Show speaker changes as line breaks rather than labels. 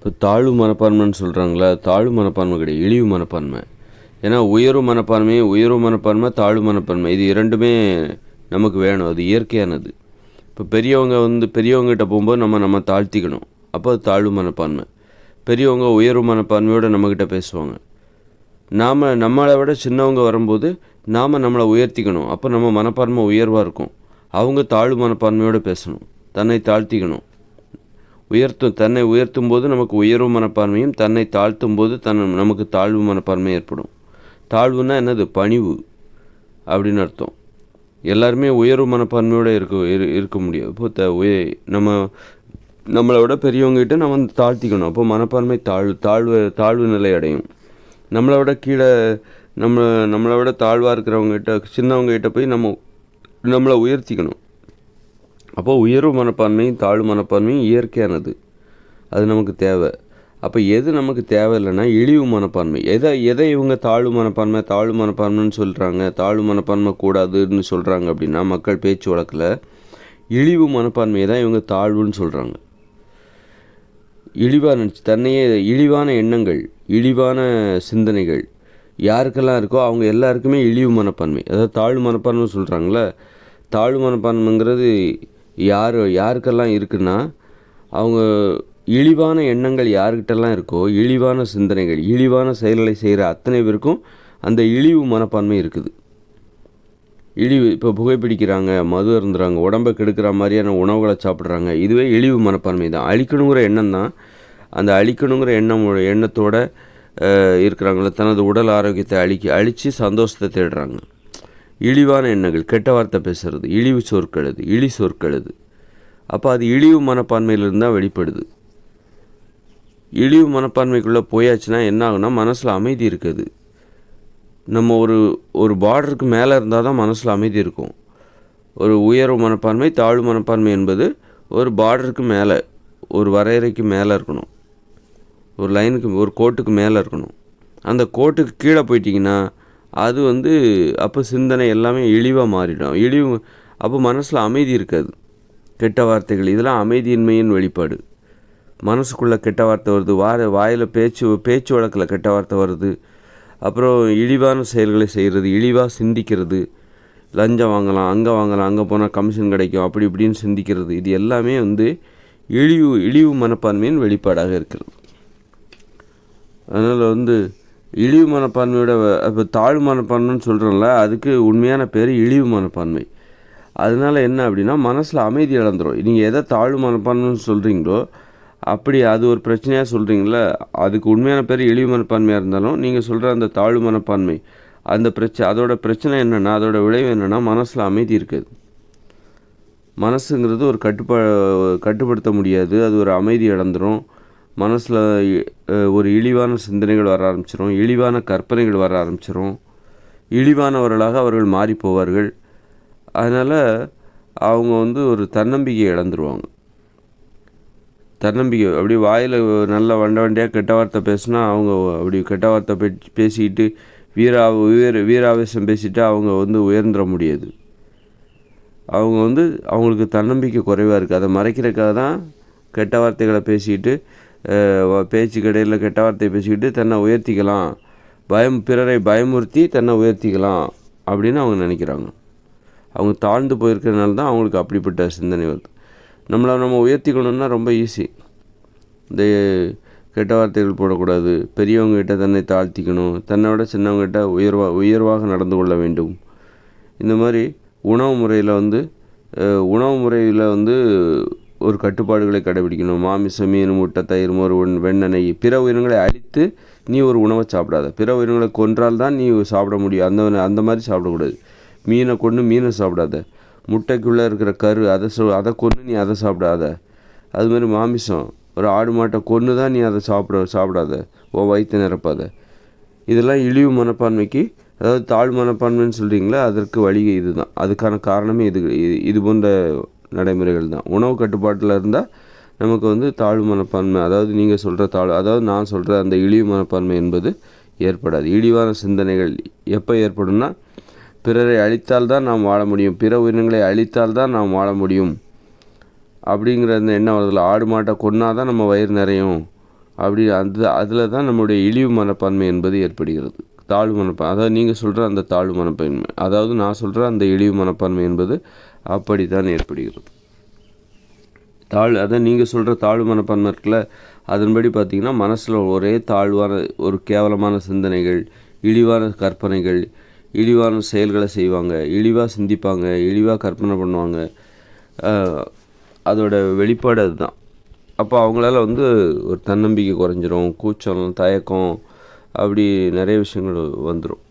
இப்போ தாழ்வு மனப்பான்மைன்னு சொல்கிறாங்களா தாழ்வு மனப்பான்மை கிடையாது இழிவு மனப்பான்மை. ஏன்னா உயர்வு மனப்பான்மை உயர்வு மனப்பான்மை தாழ்வு மனப்பான்மை இது இரண்டுமே நமக்கு வேணும் அது இயற்கையானது. இப்போ பெரியவங்க வந்து பெரியவங்ககிட்ட போகும்போது நம்ம நம்ம தாழ்த்திக்கணும். அப்போ அது தாழ்வு மனப்பான்மை. பெரியவங்க உயர்வு மனப்பான்மையோடு நம்மக்கிட்ட பேசுவாங்க. நாம் நம்மளை விட சின்னவங்க வரும்போது நாம் நம்மளை உயர்த்திக்கணும். அப்போ நம்ம மனப்பான்மை உயர்வாக இருக்கும். அவங்க தாழ்வு மனப்பான்மையோடு பேசணும். தன்னை தாழ்த்திக்கணும். உயர்த்தும் தன்னை உயர்த்தும் போது நமக்கு உயர்வு மனப்பான்மையும் தன்னை தாழ்த்தும் போது தன் நமக்கு தாழ்வு மனப்பான்மை ஏற்படும். தாழ்வுன்னா என்னது? பணிவு அப்படின்னு அர்த்தம். எல்லாருமே உயர்வு மனப்பான்மையோடு இருக்க இரு இருக்க முடியும் இப்போ த உய நம்ம நம்மளை விட பெரியவங்ககிட்ட நம்ம வந்து தாழ்த்திக்கணும். அப்போ மனப்பான்மை தாழ்வு தாழ்வு தாழ்வு நிலை அடையும். நம்மளை விட கீழே நம்ம நம்மளை விட தாழ்வாக இருக்கிறவங்ககிட்ட சின்னவங்ககிட்ட போய் நம்ம நம்மளை உயர்த்திக்கணும். அப்போ உயர்வு மனப்பான்மையும் தாழ்வு மனப்பான்மையும் இயற்கையானது. அது நமக்கு தேவை. அப்போ எது நமக்கு தேவையில்லைன்னா இழிவு மனப்பான்மை. எதை எதை இவங்க தாழ்வு மனப்பான்மை தாழ்வு மனப்பான்மைன்னு சொல்கிறாங்க தாழ்வு மனப்பான்மை கூடாதுன்னு சொல்கிறாங்க அப்படின்னா மக்கள் பேச்சு வழக்கில் இழிவு மனப்பான்மையை தான் இவங்க தாழ்வுன்னு சொல்கிறாங்க இழிவாக நினச்சி தன்னையே இழிவான எண்ணங்கள் இழிவான சிந்தனைகள் யாருக்கெல்லாம் இருக்கோ அவங்க எல்லாருக்குமே இழிவு மனப்பான்மை. அதாவது தாழ்வு மனப்பான்மை சொல்கிறாங்களே தாழ்வு மனப்பான்மைங்கிறது யார் யாருக்கெல்லாம் இருக்குன்னா அவங்க இழிவான எண்ணங்கள் யாருக்கிட்டெல்லாம் இருக்கோ இழிவான சிந்தனைகள் இழிவான செயல்களை செய்கிற அத்தனை பேருக்கும் அந்த இழிவு மனப்பான்மை இருக்குது. இழிவு இப்போ புகைப்பிடிக்கிறாங்க மது இருந்துறாங்க உடம்பை கெடுக்கிற மாதிரியான உணவுகளை சாப்பிட்றாங்க இதுவே இழிவு மனப்பான்மை தான். அழிக்கணுங்கிற எண்ணம் தான். அந்த அழிக்கணுங்கிற எண்ணம் எண்ணத்தோடு இருக்கிறாங்களே தனது உடல் ஆரோக்கியத்தை அழிக்க அழித்து சந்தோஷத்தை தேடுறாங்க. இழிவான எண்ணங்கள் கெட்ட வார்த்தை பேசுறது இழிவு சொற்கள் அது இழி சொற்கள் அது அப்போ அது இழிவு மனப்பான்மையிலிருந்து தான் வெளிப்படுது. இழிவு மனப்பான்மைக்குள்ளே போயாச்சுன்னா என்ன ஆகுனா மனசில் அமைதி இருக்குது. நம்ம ஒரு ஒரு பார்டருக்கு மேலே இருந்தால் தான் மனசில் அமைதி இருக்கும். ஒரு உயர்வு மனப்பான்மை தாழ்வு மனப்பான்மை என்பது ஒரு பார்டருக்கு மேலே ஒரு வரையறைக்கு மேலே இருக்கணும். ஒரு லைனுக்கு ஒரு கோட்டுக்கு மேலே இருக்கணும். அந்த கோட்டுக்கு கீழே போயிட்டிங்கன்னா அது வந்து அப்போ சிந்தனை எல்லாமே இழிவாக மாறிடும். இழிவு அப்போ மனசில் அமைதி இருக்காது. கெட்ட வார்த்தைகள் இதெல்லாம் அமைதியின்மையின் வெளிப்பாடு. மனசுக்குள்ளே கெட்ட வார்த்தை வருது வார வாயில் பேச்சு பேச்சு வழக்கில் கெட்ட வார்த்தை வருது. அப்புறம் இழிவான செயல்களை செய்கிறது இழிவாக சிந்திக்கிறது. லஞ்சம் வாங்கலாம் அங்கே வாங்கலாம் அங்கே போனால் கமிஷன் கிடைக்கும் அப்படி இப்படின்னு சிந்திக்கிறது. இது எல்லாமே வந்து இழிவு இழிவு மனப்பான்மையின் வெளிப்பாடாக இருக்கிறது. அதனால் வந்து இழிவு மனப்பான்மையோட இப்போ தாழ்வு மனப்பான்மைன்னு சொல்கிறோம்ல அதுக்கு உண்மையான பேர் இழிவு மனப்பான்மை. அதனால் என்ன அப்படின்னா மனசில் அமைதி இழந்துடும் நீங்கள் எதை தாழ்வு மனப்பான்மைன்னு சொல்கிறீங்களோ அப்படி அது ஒரு பிரச்சனையாக சொல்கிறீங்கள அதுக்கு உண்மையான பேர் இழிவு மனப்பான்மையாக இருந்தாலும் நீங்கள் சொல்கிற அந்த தாழ்வு மனப்பான்மை அந்த பிரச்சனை அதோட பிரச்சனை என்னென்னா அதோட விளைவு என்னென்னா மனசில் அமைதி இருக்குது. மனசுங்கிறது ஒரு கட்டுப்பா கட்டுப்படுத்த முடியாது அது ஒரு அமைதி இழந்துடும் மனசில் ஒரு இழிவான சிந்தனைகள் வர ஆரம்பிச்சிடும் இழிவான கற்பனைகள் வர ஆரம்பிச்சிடும் இழிவானவர்களாக அவர்கள் மாறி போவார்கள். அதனால் அவங்க வந்து ஒரு தன்னம்பிக்கை இழந்துருவாங்க. தன்னம்பிக்கை அப்படி வாயில் நல்ல வண்ட வண்டியாக கெட்ட வார்த்தை பேசுனா அவங்க அப்படி கெட்ட வார்த்தை பே பேசிக்கிட்டு வீரா வீர வீராவேசம் பேசிட்டு அவங்க வந்து உயர்ந்துட முடியாது. அவங்க வந்து அவங்களுக்கு தன்னம்பிக்கை குறைவாக இருக்குது அதை மறைக்கிறதுக்காக தான் கெட்ட வார்த்தைகளை பேசிக்கிட்டு பேச்சு கடையில் கெட்ட வார்த்தையை பேசிக்கிட்டு தன்னை உயர்த்திக்கலாம். பயம் பிறரை பயமுறுத்தி தன்னை உயர்த்திக்கலாம் அப்படின்னு அவங்க நினைக்கிறாங்க. அவங்க தாழ்ந்து போயிருக்கிறதுனால தான் அவங்களுக்கு அப்படிப்பட்ட சிந்தனை வருது. நம்மளை நம்ம உயர்த்திக்கணும்னா ரொம்ப ஈஸி இந்த கெட்ட வார்த்தைகள் போடக்கூடாது. பெரியவங்ககிட்ட தன்னை தாழ்த்திக்கணும். தன்னை விட சின்னவங்ககிட்ட உயர்வாக உயர்வாக நடந்து கொள்ள வேண்டும். இந்த மாதிரி உணவு முறையில் வந்து உணவு முறையில் வந்து ஒரு கட்டுப்பாடுகளை கடைபிடிக்கணும். மாமிசம் மீன் முட்டை தயிர் மோர் வெண்ணெய் பிற உயிரினங்களை அழித்து நீ ஒரு உணவை சாப்பிடாத. பிற உயிரினங்களை கொன்றால் தான் நீ சாப்பிட முடியும். அந்த அந்த மாதிரி சாப்பிடக்கூடாது. மீனை கொண்டு மீனை சாப்பிடாத. முட்டைக்குள்ளே இருக்கிற கரு அதை சொ அதை கொன்று நீ அதை சாப்பிடாத. அது மாதிரி மாமிசம் ஒரு ஆடு மாட்டை கொன்று தான் நீ அதை சாப்பிட சாப்பிடாத. ஓ வயிற்று நிரப்பாத. இதெல்லாம் இழிவு மனப்பான்மைக்கு அதாவது தாழ் மனப்பான்மைன்னு சொல்கிறீங்களா அதற்கு வழி இது தான் அதுக்கான காரணமே இது இது போன்ற நடைமுறைகள் தான். உணவு கட்டுப்பாட்டில் இருந்தால் நமக்கு வந்து தாழ்வு மனப்பான்மை அதாவது நீங்கள் சொல்கிற தாழ் அதாவது நான் சொல்கிற அந்த இழிவு மனப்பான்மை என்பது ஏற்படாது. இழிவான சிந்தனைகள் எப்போ ஏற்படும்னா பிறரை அழித்தால் தான் நாம் வாழ முடியும். பிற உயிரினங்களை அழித்தால் தான் நாம் வாழ முடியும். அப்படிங்கிற அந்த எண்ணம் வருதில்ல. ஆடு மாட்டை கொன்னா தான் நம்ம வயிறு நிறையும். அப்படி அந்த அதில் தான் நம்முடைய இழிவு மனப்பான்மை என்பது ஏற்படுகிறது. தாழ்வு மனப்பான்மை அதாவது நீங்கள் சொல்கிற அந்த தாழ்வு மனப்பான்மை அதாவது நான் சொல்கிற அந்த இழிவு மனப்பான்மை என்பது அப்படி தான் ஏற்படுகிறது. தாழ் அதான் நீங்கள் சொல்கிற தாழ்வு மனப்பான்மை இருக்குல்ல அதன்படி பார்த்திங்கன்னா மனசில் ஒரே தாழ்வான ஒரு கேவலமான சிந்தனைகள் இழிவான கற்பனைகள் இழிவான செயல்களை செய்வாங்க இழிவாக சிந்திப்பாங்க இழிவாக கற்பனை பண்ணுவாங்க. அதோட வெளிப்பாடு அதுதான். அப்போ அவங்களால வந்து ஒரு தன்னம்பிக்கை குறைஞ்சிரும் கூச்சம் தயக்கம் அப்படி நிறைய விஷயங்கள் வந்துடும்